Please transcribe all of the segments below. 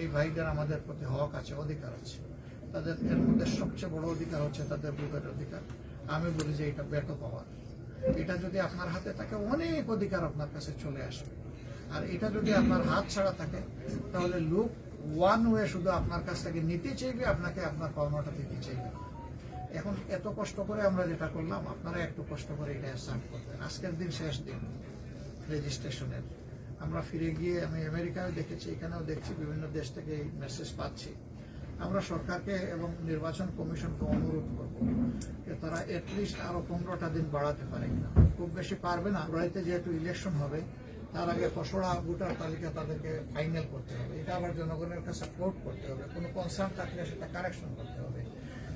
এই ভাইদের আমাদের প্রতি হক আছে, অধিকার আছে। তাদের এর মধ্যে সবচেয়ে বড় অধিকার হচ্ছে তাদের ভোটের অধিকার। আমি বলি যে এটা বেটো পাওয়ার এটা যদি আপনার হাতে থাকে, অনেক অধিকার আপনার কাছে চলে আসবে। আর এটা যদি আপনার হাত ছাড়া থাকে, তাহলে লোক ওয়ান ওয়ে শুধু আপনার কাছ থেকে নিতে চাইবে, আপনাকে আপনার পাওনাটা দিতে চাইবে এখন এত কষ্ট করে আমরা যেটা করলাম, আপনারা একটু কষ্ট করে এটা স্টার্ট করবেন। আজকের দিন শেষ দিন রেজিস্ট্রেশনের আমরা ফিরে গিয়ে আমি আমেরিকায় দেখেছি, এখানেও দেখছি, বিভিন্ন দেশ থেকে এই মেসেজ পাচ্ছি। আমরা সরকারকে এবং নির্বাচন কমিশনকে অনুরোধ করব যে তারা এটলিস্ট আরও পনেরোটা দিন বাড়াতে পারে কিনা। খুব বেশি পারবে না। ফেব্রুয়ারিতে যেহেতু ইলেকশন হবে, তার আগে খসড়া ভোটার তালিকা তাদেরকে ফাইনাল করতে হবে। এটা আবার জনগণের কাছে সাপোর্ট করতে হবে। কোনো কনসার্ন থাকলে সেটা কারেকশন করতে হবে।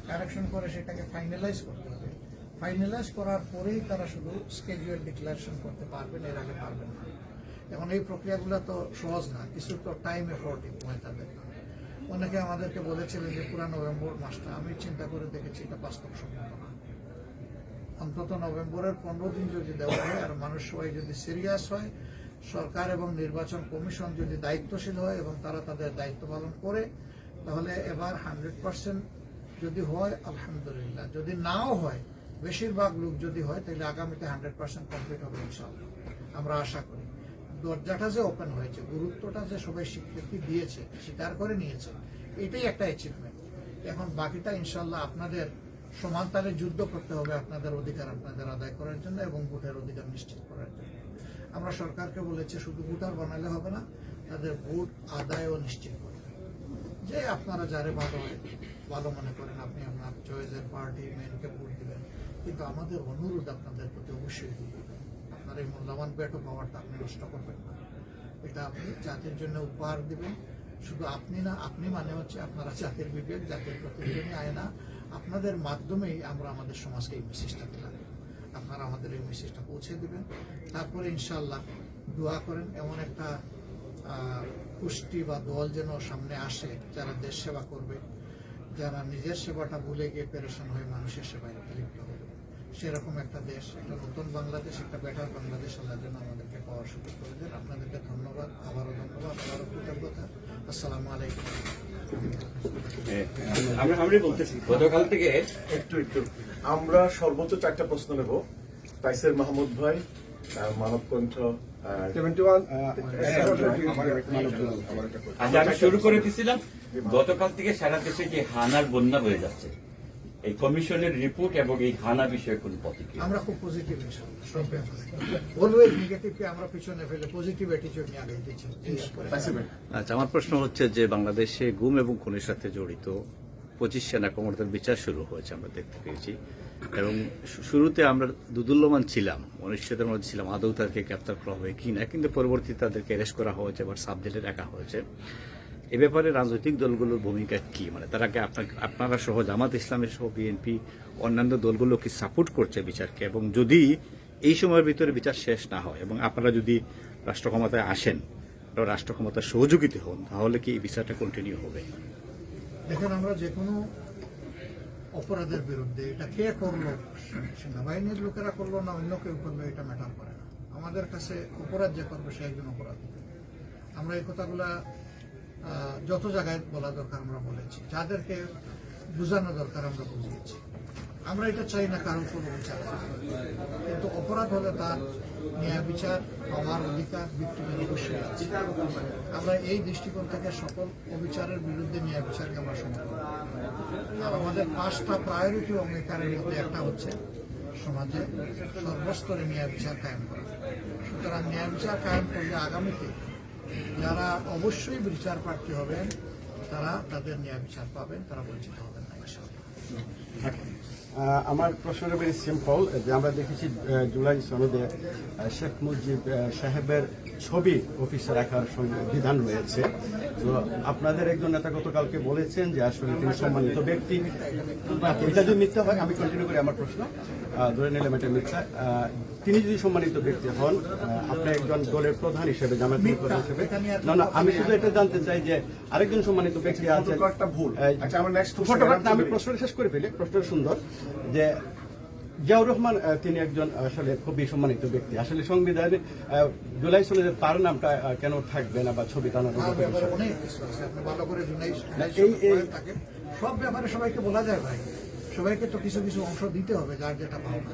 কারেকশন করে সেটাকে ফাইনালাইজ করতে হবে। ফাইনালাইজ করার পরেই তারা শুধু স্কেজুয়াল ডিক্লারেশন করতে পারবেন, এর আগে পারবেন না। এখন এই প্রক্রিয়াগুলো তো সহজ না, কিছু তো টাইম এফোর্টিং হয় তাদের। অনেকে আমাদেরকে বলেছিলেন যে পুরা নভেম্বর মাসটা, আমি চিন্তা করে দেখেছি এটা বাস্তবসম্মত না। অন্তত নভেম্বরের পনেরো দিন যদি দেওয়া হয় আর মানুষ সবাই যদি সিরিয়াস হয়, সরকার এবং নির্বাচন কমিশন যদি দায়িত্বশীল হয় এবং তারা তাদের দায়িত্ব পালন করে, তাহলে এবার হান্ড্রেড পার্সেন্ট যদি হয়, আলহামদুলিল্লাহ। যদি নাও হয়, বেশিরভাগ লোক যদি হয়, তাহলে আগামীতে হান্ড্রেড পার্সেন্ট কমপ্লিট হবে ইনশাল্লাহ আমরা আশা করি। দরজাটা যে ওপেন হয়েছে, গুরুত্বটা যে সবাই স্বীকৃতি দিয়েছে স্বীকার করে নিয়েছে, এটাই একটা অ্যাচিভমেন্ট এখন বাকিটা ইনশাল্লাহ আপনাদের সমান তালে যুদ্ধ করতে হবে, আপনাদের অধিকার আপনাদের আদায় করার জন্য এবং ভোটের অধিকার নিশ্চিত করার জন্য। আমরা সরকারকে বলেছি, শুধু ভোটার বানালে হবে না, তাদের ভোট আদায়ও নিশ্চিত করতে। যে আপনারা যারে ভালো ভালো মনে করেন, আপনি আপনার চয়েসের পার্টি মেনকে ভোট দিবেন, কিন্তু আমাদের অনুরোধ আপনাদের প্রতি অবশ্যই আপনার এই মূল্যবান পেটো পাওয়ারটা আপনি নষ্ট করবেন না। এটা আপনি জাতির জন্য উপহার দিবেন। শুধু আপনি না, আপনি মানে হচ্ছে আপনারা জাতির বিবেক, জাতির প্রতিদিনই আয়না, আপনাদের মাধ্যমেই আমরা আমাদের সমাজকে এই মেসেজটা দিলাম। আপনারা আমাদের এই মেসেজটা পৌঁছে দিবেন। তারপরে ইনশাল্লাহ দোয়া করেন, এমন একটা পুষ্টি বা দল যেন সামনে আসে, যারা দেশ সেবা করবে, যারা নিজের সেবাটা ভুলে গিয়ে পেরেশন হয়ে মানুষের সেবায় লিপ্ত হবে সেরকম একটা দেশ একটা নতুন বাংলাদেশ একটা বেটার বাংলাদেশ আল্লাহ যেন আমাদেরকে পাওয়ার সুযোগ করে দেন। আপনাদেরকে ধন্যবাদ আবারও ধন্যবাদ আবারও কৃতজ্ঞতা। আসসালামু আলাইকুম। আমরা আমরা বলতেছি গতকাল থেকে একটু একটু আমরা সর্বোচ্চ চারটা প্রশ্ন নেব। তাইসের মাহমুদ ভাই মানব কণ্ঠ আচ্ছা আমি শুরু করে দিছিলাম। গতকাল থেকে সারা দেশে যে হানার বন্যা হয়ে যাচ্ছে? এই কমিশনের রিপোর্ট এবং এই হানা বিষয়ে কোন প্রতিক্রিয়া? আমরা খুব পজিটিভ ইনশাল্লাহ সব ব্যাপারে। অলওয়েজ নেগেটিভকে আমরা পিছনে ফেলে পজিটিভ অ্যাটিচিউড নিয়ে আগে দিচ্ছি। আচ্ছা আমার প্রশ্ন হচ্ছে যে বাংলাদেশে গুম এবং খুনের সাথে জড়িত পঁচিশ সেনা কমান্ডার বিচার শুরু হয়েছে আমরা দেখতে পেয়েছি। এবং শুরুতে আমরা দুদুল্যমান ছিলাম অনিশ্চয়তার মধ্যে ছিলাম আদৌ তাদেরকে গ্রেপ্তার করা হবে কি না কিন্তু পরবর্তীতে তাদেরকে অ্যারেস্ট করা হয়েছে আবার সাব জেলে রাখা হয়েছে। এ ব্যাপারে রাজনৈতিক দলগুলোর ভূমিকা কি? মানে তারা কি আপনার সহ জামাত ইসলামের সহ বিএনপি, অন্যান্য দলগুলো কি সাপোর্ট করছে বিচারকে? এবং যদি এই সময়ের ভিতরে বিচার শেষ না হয় এবং আপনারা যদি রাষ্ট্র ক্ষমতায় আসেন রাষ্ট্র ক্ষমতার সহযোগিতা হন, তাহলে কি এই বিচারটা কন্টিনিউ হবে? দেখেন, আমরা যে কোনো অপরাধের বিরুদ্ধে এটা কে করল? সেনাবাহিনীর লোকেরা করল না অন্য কেউ করল? এটা ম্যাটার করে না। আমাদের কাছে অপরাধ যে করবে, সে একজন অপরাধ। আমরা এই কথাগুলা যত জায়গায় বলা দরকার আমরা বলেছি। যাদেরকে বোঝানো দরকার আমরা বুঝিয়েছি। আমরা এটা চাই না কারোর কোনো বিচার। কিন্তু অপরাধ হলে তার ন্যায় বিচার পাওয়ার অধিকার ভিক্টিমের অবশ্যই আছে। আমরা এই দৃষ্টিকোণ থেকে সকল অবিচারের বিরুদ্ধে ন্যায় বিচারকে আমরা সমর্থন। আর আমাদের পাঁচটা প্রায়োরিটি অঙ্গীকারের মধ্যে একটা হচ্ছে সমাজে সর্বস্তরে ন্যায় বিচার কায়েম করা। সুতরাং ন্যায় বিচার কায়েম করলে আগামীতে যারা অবশ্যই বিচার প্রার্থী হবেন তারা তাদের ন্যায় বিচার পাবেন তারা বঞ্চিত হবেন না আমার প্রশ্নটা ভেরি সিম্পল যে আমরা দেখেছি জুলাই সনদে শেখ মুজিব সাহেবের ছবি অফিসে রাখার বিধান রয়েছে। তো আপনাদের একজন নেতা গতকালকে বলেছেন যে আসলে তিনি সম্মানিত ব্যক্তি। আচ্ছা, এটা যদি মিথ্যা হয় আমি কন্টিনিউ করি আমার প্রশ্ন। ধরে নিলাম এটা মিথ্যা। তিনি যদি সম্মানিত ব্যক্তি হন আপনি একজন দলের প্রধান হিসেবে জামায়াত প্রধান হিসেবে। না না আমি শুধু এটা জানতে চাই যে আরেকজন সম্মানিত ব্যক্তি আছেন। আচ্ছা, আমি প্রশ্নটা শেষ করে। ফেলি প্রশ্নটা সুন্দর যে জিয়াউর রহমান তিনি একজন আসলে খুবই সম্মানিত ব্যক্তি। আসলে সংবিধানে জুলাই সনদে তার নামটা কেন থাকবে না বা ছবি বিষয়? অনেক কিছু আছে। করে এই- এই- সব ব্যাপারে সবাইকে বলা যায় ভাই। সবাইকে তো কিছু কিছু অংশ দিতে হবে যার যেটা পাওনা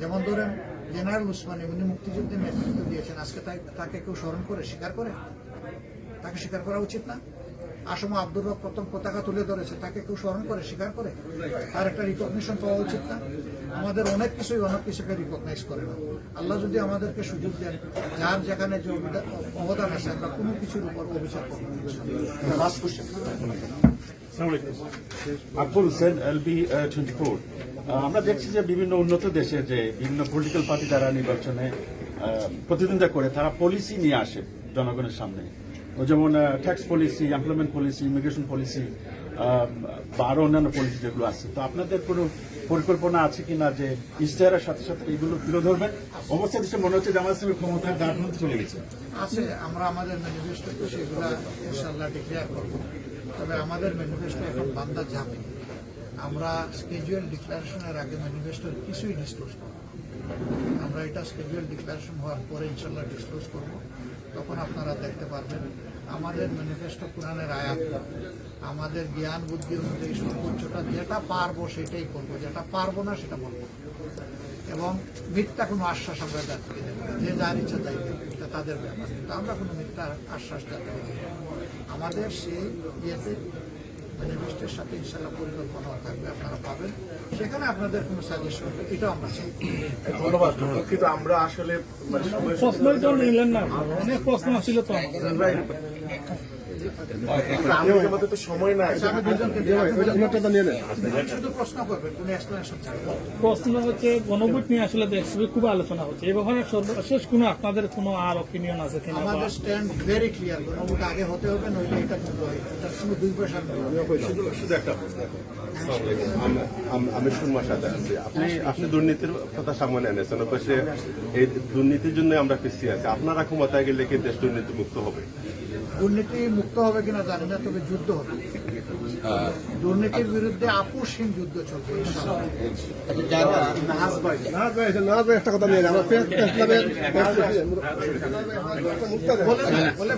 যেমন ধরেন জেনারেল উসমানী উনি মুক্তিযুদ্ধের নেতৃত্ব দিয়েছেন। আজকে তাকে কেউ স্মরণ করে স্বীকার করে? তাকে স্বীকার করা উচিত না? আসম আব্দুর রব প্রথম পতাকা তুলে ধরেছে তাকে কেউ স্মরণ করে স্বীকার করে? তার একটা রিকগনিশন পাওয়া উচিত না। আমাদের অনেক কিছুই অনেক কিছুকে রিকগনাইজ করে না। আল্লাহ যদি আমাদেরকে সুযোগ দেন যার যেখানে যে অবদা- অবদান আছে আমরা কোনো কিছুর উপর ইনশাআল্লাহ। Akbar Hossain LB twenty four আমরা দেখছি যে বিভিন্ন উন্নত দেশে যে বিভিন্ন পলিটিক্যাল পার্টি যারা নির্বাচনে প্রতিদ্বন্দ্বিতা করে তারা পলিসি নিয়ে আসে জনগণের সামনে। যেমন tax policy employment policy immigration policy বা আরও অন্যান্য পলিসি যেগুলো আছে। তো আপনাদের কোনো পরিকল্পনা আছে কিনা যে ইশতেহারের সাথে সাথে এগুলো তুলে ধরবেন? অবস্থা দেশে মনে হচ্ছে জামাত ইসলামের ক্ষমতার দ্বার চলে গেছে। আছে, আমরা আমাদের ম্যানিফেস্টোতে সেগুলা ইনশাল্লাহ ডিক্লেয়ার করব। তবে আমাদের ম্যানিফেস্টো এখন বান্দা যাবে আমরা স্কেজুয়াল ডিক্লারেশনের আগে ম্যানিফেস্টোর কিছুই ডিসক্লোজ করব আমরা এটা স্কেজুয়াল ডিক্লারেশন হওয়ার পরে ইনশাল্লাহ ডিসক্লোজ করব। তখন আপনারা দেখতে পারবেন আমাদের ম্যানিফেস্টো কোরআনের আয়াত আমাদের জ্ঞান বুদ্ধির মধ্যে এই সর্বোচ্চটা যেটা পারব সেটাই করব, যেটা পারব না সেটা বলব এবং মিথ্যা কোনো আশ্বাস আমরা যাচ্ছি যে যার ইচ্ছা তাই এটা তাদের ব্যাপার। কিন্তু আমরা কোনো মিথ্যা আশ্বাস দেবো আমাদের সেই ইয়েতে ম্যানিফেস্টের সাথে ইনশাল্লাহ পরিকল্পনা থাকবে আপনারা পাবেন। সেখানে আপনাদের কোনো সাজেশন এটাও আমরা চাই। ধন্যবাদ কিন্তু আমরা আসলে মানে প্রশ্নই তো নিলেন না। অনেক প্রশ্ন ছিল তো। আমাদের। আমাদের মধ্যে তো সময় নাই। আচ্ছা, প্রশ্ন হচ্ছে গণভোট নিয়ে আসলে দেখছি খুব আলোচনা হচ্ছে। এই ব্যাপারে সর্বশেষ কোনো আপনাদের কোনো আর অপিনিয়ন আছে কিনা আমাদের স্ট্যান্ড ভেরি ক্লিয়ার গণভোট আগে হতে হবে নইলে এটা যুদ্ধ এটার সঙ্গে দুই পয়সা শুধু একটা প্রশ্ন এখন। আসসালামু আলাইকুম। আম- সুরমার সাথে আছি আপনি আপনি দুর্নীতির কথা সামনে এনেছেন পাশে এই দুর্নীতির জন্য আমরা পিছিয়ে আছি। আপনারা ক্ষমতায় গেলে কি দেশ দুর্নীতি মুক্ত হবে? দুর্নীতি মুক্ত হবে কিনা জানি না, তবে যুদ্ধ হবে। দুর্নীতির বিরুদ্ধে আপোষহীন যুদ্ধ চলবে বলে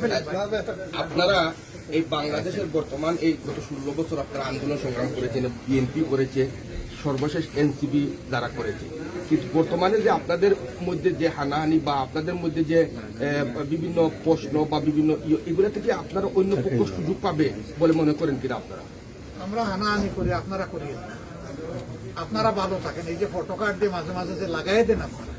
আপনারা এই বাংলাদেশের বর্তমান এই গত ষোলো বছর আপনারা আন্দোলন সংগ্রাম করেছেন বিএনপি করেছে, সর্বশেষ এনসিবি যারা করেছে বর্তমানে যে আপনাদের মধ্যে যে হানাহানি বা আপনাদের মধ্যে যে আহ, বিভিন্ন প্রশ্ন বা বিভিন্ন ইয়ে, এগুলো থেকে আপনারা অন্য পক্ষ সুযোগ পাবে বলে মনে করেন কিনা আপনারা? আমরা হানাহানি করি আপনারা করি আপনারা ভালো থাকেন। এই যে ফটো কার্ড দিয়ে মাঝে মাঝে যে লাগাই দেন আপনারা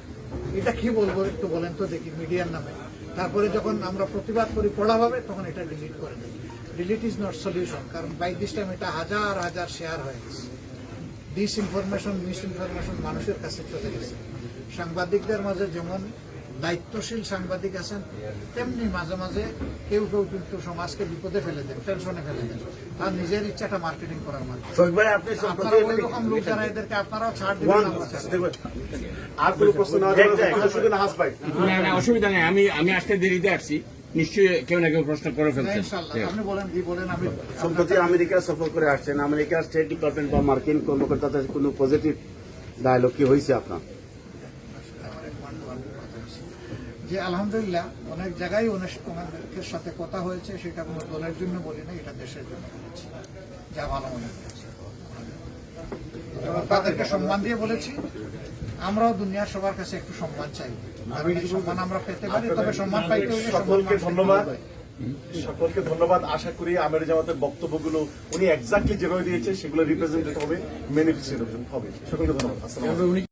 এটা কি বলব একটু বলেন তো দেখি মিডিয়ার নামে। তারপরে যখন আমরা প্রতিবাদ করি পড়া হবে তখন এটা ডিলিট করে দিই ডিলিট ইজ নট সলিউশন কারণ বাই দিস টাইম এটা হাজার হাজার শেয়ার হয়ে গেছে। ডিস ইনফরমেশন মিস ইনফরমেশন মানুষের কাছে চলে গেছে। সাংবাদিকদের মাঝে যেমন দায়িত্বশীল সাংবাদিক আছেন তেমনি মাঝে মাঝে কেউ কেউ কিন্তু সমাজকে বিপদে ফেলে দেন টেনশনে ফেলে দেন। তার নিজের ইচ্ছাটা মার্কেটিং করার মাধ্যমে। এদেরকে আপনারাও ছাড় দিবেন। আর কোনো প্রশ্ন অসুবিধা নেই আমি আমি আসতে দেরিতে আসছি। নিশ্চয়ই কেউ না কেউ প্রশ্ন করে ফেলছেন আপনি বলেন কি বলেন আমি সম্প্রতি আমেরিকা সফর করে আসছেন। আমেরিকার স্টেট ডিপার্টমেন্ট বা মার্কিন কর্মকর্তাদের কোনো পজিটিভ ডায়লগ কি হয়েছে আপনার? হয়েছে। যে আলহামদুলিল্লাহ অনেক জায়গায় অনেক সাথে কথা হয়েছে সেটা কোনো দলের জন্য বলি না এটা দেশের জন্য বলেছি। যা ভালো মনে এবং তাদেরকে সম্মান দিয়ে বলেছি। আমরাও দুনিয়ার সবার কাছে একটু সম্মান চাই। সম্মান আমরা পেতে পারি তবে সম্মান পাইতে হলে সকলকে ধন্যবাদ। সকলকে ধন্যবাদ। আশা করি আমের জামাতের বক্তব্যগুলো উনি এক্স্যাক্টলি যেভাবে দিয়েছে সেগুলো রিপ্রেজেন্টেড হবে ম্যানিফেস্টেড হবে। সকলকে ধন্যবাদ।